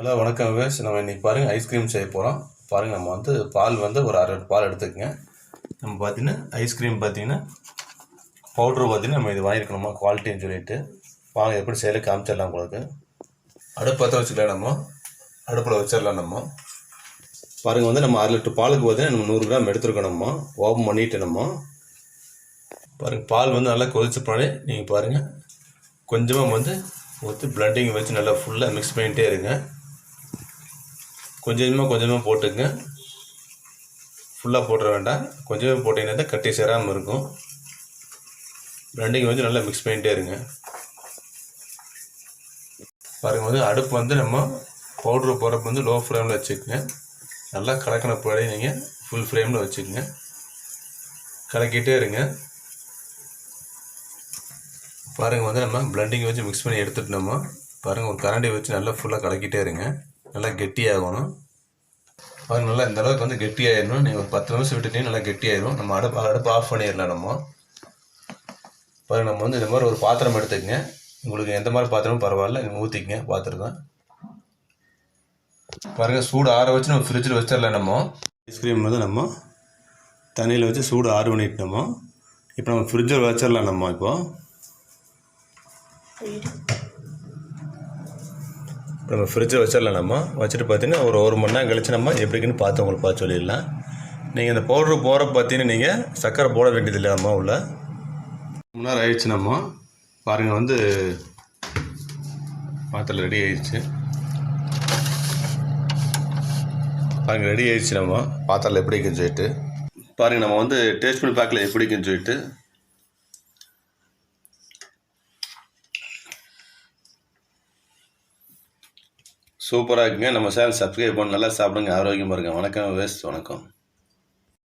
Hello வணக்கம் ways நம்ம இன்றைக்கி பாருங்கள் ஐஸ்கிரீம் செய்ய போகிறோம் பாருங்கள் நம்ம வந்து பால் வந்து ஒரு அரை பால் எடுத்துக்கங்க. நம்ம பார்த்தீங்கன்னா ஐஸ்கிரீம் பார்த்தீங்கன்னா பவுட்ரு பார்த்தீங்கன்னா நம்ம இது வாங்கியிருக்கணுமா? குவாலிட்டின்னு சொல்லிட்டு. வாங்க எப்படி செய்யல காமிச்சிடலாம் உங்களுக்கு. அடுப்பு பற்ற வச்சுக்கலாம் நம்ம. அடுப்பில் வச்சிடலாம் நம்ம. பாருங்கள் வந்து நம்ம அரை லிட்டர் பாலுக்கு பார்த்தீங்கன்னா நம்ம நூறு கிராம் எடுத்துருக்கோம் நம்ம. ஓப்பன் பண்ணிட்டு நம்ம. பாருங்கள் பால் வந்து நல்லா கொதிச்ச பின்னாடி நீங்கள் பாருங்கள் கொஞ்சமாக வந்து ஊற்றி பிளண்டிங் வச்சு நல்லா ஃபுல்லாக மிக்ஸ் பண்ணிகிட்டே இருங்க. கொஞ்சம் கொஞ்சமாக கொஞ்சமாக போட்டுங்க. ஃபுல்லாக போட்டுற வேண்டாம். கொஞ்சமாக போட்டிங்கன்னா தான் கட்டி சேராமல் இருக்கும். ரெண்டையும் வந்து நல்லா மிக்ஸ் பண்ணிகிட்டே இருங்க. பாருங்க வந்து அடுப்பு வந்து நம்ம பவுட்ரு போகிறப்ப வந்து லோ ஃப்ளேமில் வச்சுக்கோங்க. நல்லா கலக்கின பிறகு நீங்கள் ஃபுல் ஃப்ளேமில் வச்சுக்கோங்க. கலக்கிட்டே இருங்க. பாருங்கள் வந்து நம்ம பிளண்டிங் வச்சு மிக்ஸ் பண்ணி எடுத்துட்டு நம்ம பாருங்கள் ஒரு கரண்டி வச்சு நல்லா ஃபுல்லாக கலக்கிட்டே இருங்க. நல்லா கெட்டியாகணும். அது நல்லா இந்த அளவுக்கு வந்து கெட்டியாயிடணும். நீங்கள் ஒரு பத்து நிமிஷம் விட்டுட்டீங்கன்னா நல்லா கெட்டியாயிடும் நம்ம அடுப்பு அடுப்பு ஆஃப் பண்ணிடலாம் நம்ம. பாருங்க நம்ம வந்து இந்த மாதிரி ஒரு பாத்திரம் எடுத்துக்கங்க. உங்களுக்கு எந்த மாதிரி பாத்திரமும் பரவாயில்ல. நீங்கள் ஊற்றிக்கங்க பாத்திரம் பாருங்கள் சூடு ஆற வச்சு நம்ம ஃப்ரிட்ஜில் வச்சிடலாம் நம்ம. ஐஸ்கிரீம் வந்து நம்ம தண்ணியில் வச்சு சூடு ஆறு பண்ணிட்டு நம்ம. இப்போ நம்ம ஃப்ரிட்ஜில் வச்சிடலாம் நம்ம இப்போது இப்போ நம்ம ஃப்ரிட்ஜில் வச்சிடலாம் நம்ம. வச்சுட்டு பார்த்தீங்கன்னா ஒரு ஒரு மணி நேரம் கழிச்சு நம்ம எப்படின்னு பார்த்து உங்களுக்கு பார்த்து சொல்லிடலாம். நீங்கள் இந்த பவுட்ரு போகிற பார்த்தீங்கன்னா நீங்கள் சர்க்கரை போட வேண்டியதில்லை நம்ம உள்ள. மணி நேரம் ஆயிடுச்சு நம்ம. பாருங்கள் வந்து பாத்திரம் ரெடி ஆயிடுச்சு. பாருங்க ரெடி ஆயிடுச்சு நம்ம. பாத்திரம் எப்படி இருக்குன்னு சொல்லிட்டு. பாருங்கள் நம்ம வந்து டேஸ்ட் பண்ணி பார்க்கல எப்படி இருக்குன்னு சொல்லிட்டு. சூப்பராக இருக்குங்க. நம்ம சேனல் சப்ஸ்கிரைப் பண்ணி நல்லா சாப்பிடுங்க. ஆரோக்கியமாக இருங்க. வணக்கம் வேஸ்ட் வணக்கம்.